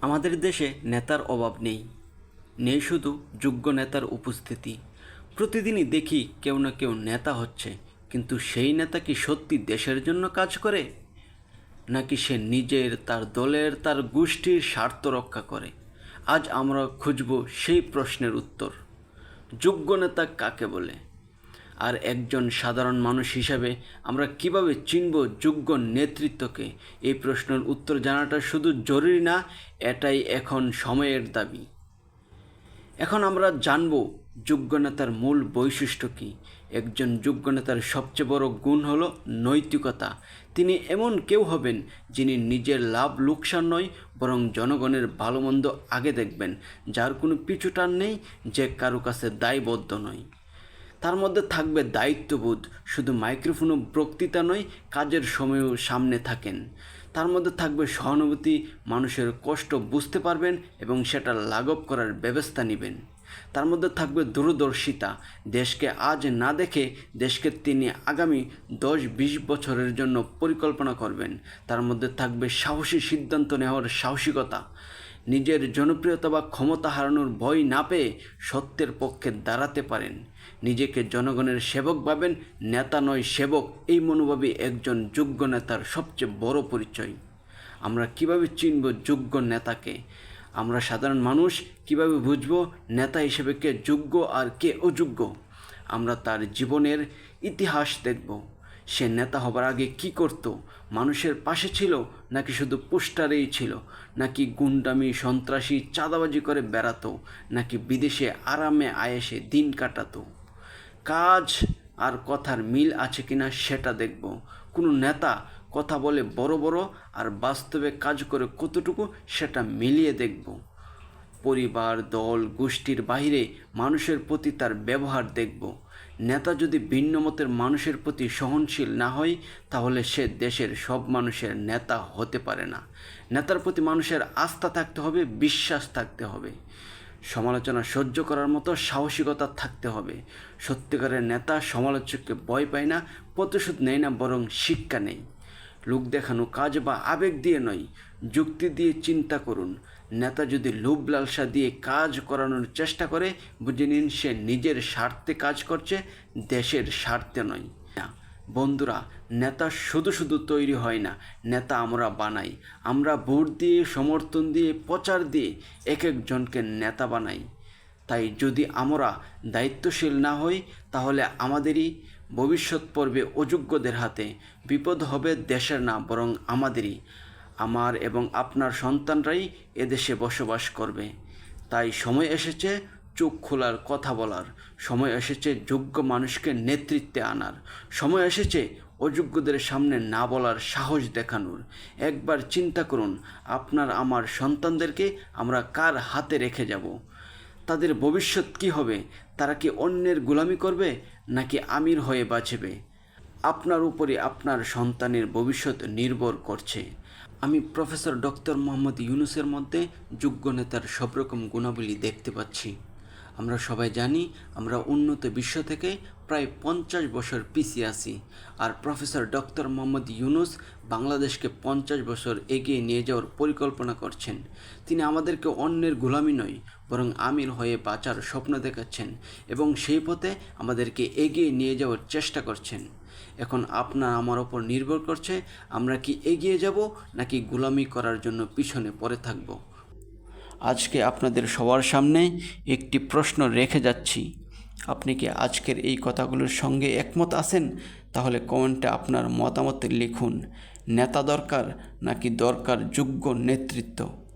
আমাদের দেশে নেতার অভাব নেই। নেই শুধু যোগ্য নেতার উপস্থিতি। প্রতিদিনই দেখি কেউ না কেউ নেতা হচ্ছে। কিন্তু সেই নেতা কি সত্যি দেশের জন্য কাজ করে? নাকি সে নিজের, তার দলের, তার গোষ্ঠীর স্বার্থ রক্ষা করে? আজ আমরা খুঁজব সেই প্রশ্নের উত্তর। যোগ্য নেতা কাকে বলে? আর একজন সাধারণ মানুষ হিসাবে আমরা কীভাবে চিনব যোগ্য নেতৃত্বকে? এই প্রশ্নের উত্তর জানাটা শুধু জরুরি না, এটাই এখন সময়ের দাবি। এখন আমরা জানব যোগ্য নেতার মূল বৈশিষ্ট্য কী। একজন যোগ্য নেতার সবচেয়ে বড় গুণ হলো নৈতিকতা। তিনি এমন কেউ হবেন যিনি নিজের লাভ লোকসান নয়, বরং জনগণের ভালো মন্দ আগে দেখবেন, যার কোনো পিছুটান নেই, যে কারও কাছে দায়বদ্ধ নয়। তার মধ্যে থাকবে দায়িত্ববোধ। শুধু মাইক্রোফোন ও বক্তৃতা নয়, কাজের সময়ও সামনে থাকেন। তার মধ্যে থাকবে সহানুভূতি, মানুষের কষ্ট বুঝতে পারবেন এবং সেটা লাঘব করার ব্যবস্থা নেবেন। তার মধ্যে থাকবে দূরদর্শিতা। দেশকে আজ না দেখে দেশকে তিনি আগামী দশ বিশ বছরের জন্য পরিকল্পনা করবেন। তার মধ্যে থাকবে সাহসী সিদ্ধান্ত নেওয়ার সাহসিকতা। নিজের জনপ্রিয়তা বা ক্ষমতা হারানোর ভয় না পেয়ে সত্যের পক্ষে দাঁড়াতে পারেন। নিজেকে জনগণের সেবক ভাবেন, নেতা নয় সেবক। এই মনোভাবই একজন যোগ্য নেতার সবচেয়ে বড় পরিচয়। আমরা কীভাবে চিনব যোগ্য নেতাকে? আমরা সাধারণ মানুষ, কীভাবে বুঝব নেতা হিসেবে কে যোগ্য আর কে অযোগ্য? আমরা তার জীবনের ইতিহাস দেখব। সে নেতা হবার আগে কি করত? মানুষের পাশে ছিল নাকি শুধু পোস্টারেই ছিল? নাকি গুন্ডামি, সন্ত্রাসী, চাঁদাবাজি করে বেড়াতো? নাকি বিদেশে আরামে, আয়েসে দিন কাটাতো? কাজ আর কথার মিল আছে কিনা সেটা দেখব। কোনো নেতা কথা বলে বড় বড় আর বাস্তবে কাজ করে কতটুকু সেটা মিলিয়ে দেখব। পরিবার, দল, গোষ্ঠীর বাইরে মানুষের প্রতি তার ব্যবহার দেখব। নেতা যদি ভিন্ন মতের মানুষের প্রতি সহনশীল না হয়, তাহলে সে দেশের সব মানুষের নেতা হতে পারে না। নেতার প্রতি মানুষের আস্থা থাকতে হবে, বিশ্বাস থাকতে হবে। সমালোচনা সহ্য করার মতো সাহসিকতা থাকতে হবে। সত্যিকারের নেতা সমালোচককে ভয় পায় না, প্রতিশোধ নেয় না, বরং শিক্ষা নেই লোক দেখানো কাজ বা আবেগ দিয়ে নয়, যুক্তি দিয়ে চিন্তা করুন। নেতা যদি লোভ লালসা দিয়ে কাজ করানোর চেষ্টা করে, বুঝে নিন সে নিজের স্বার্থে কাজ করছে, দেশের স্বার্থে নয়। বন্ধুরা, নেতা শুধু শুধু তৈরি হয় না, নেতা আমরা বানাই। আমরা ভোট দিয়ে, সমর্থন দিয়ে, প্রচার দিয়ে এক একজনকে নেতা বানাই। তাই যদি আমরা দায়িত্বশীল না হই, তাহলে আমাদেরই ভবিষ্যৎ পর্বে অযোগ্যদের হাতে বিপদ হবে দেশের না বরং আমাদেরই। আমার এবং আপনার সন্তানরাই এদেশে বসবাস করবে। তাই সময় এসেছে চোখ খোলার কথা বলার। সময় এসেছে যোগ্য মানুষকে নেতৃত্বে আনার। সময় এসেছে অযোগ্যদের সামনে না বলার সাহস দেখানোর। একবার চিন্তা করুন, আপনার, আমার সন্তানদেরকে আমরা কার হাতে রেখে যাব? তাদের ভবিষ্যৎ কি হবে? তারা কি অন্যের গোলামি করবে, নাকি আমির হয়ে বাঁচবে? আপনার উপরে আপনার সন্তানের ভবিষ্যৎ নির্ভর করছে। আমি প্রফেসর ডক্টর মোহাম্মদ ইউনুসের মধ্যে যোগ্য নেতার সব রকম গুণাবলী দেখতে পাচ্ছি। আমরা সবাই জানি আমরা উন্নত বিশ্ব থেকে প্রায় পঞ্চাশ বছর পিছিয়ে আছি। আর প্রফেসর ডক্টর মোহাম্মদ ইউনুস বাংলাদেশকে পঞ্চাশ বছর এগিয়ে নিয়ে যাওয়ার পরিকল্পনা করছেন। তিনি আমাদেরকে অন্যের গোলামি নয়, বরং আমির হয়ে বাঁচার স্বপ্ন দেখাচ্ছেন এবং সেই পথে আমাদেরকে এগিয়ে নিয়ে যাওয়ার চেষ্টা করছেন। এখন আপনার আমার ওপর নির্ভর করছে, আমরা কি এগিয়ে যাব নাকি গোলামি করার জন্য পিছনে পড়ে থাকব? আজকে আপনাদের সবার সামনে একটি প্রশ্ন রেখে যাচ্ছি। আপনি কি আজকের এই কথাগুলোর সঙ্গে একমত আছেন? তাহলে কমেন্টে আপনার মতামত লিখুন। নেতা দরকার নাকি দরকার যোগ্য নেতৃত্ব?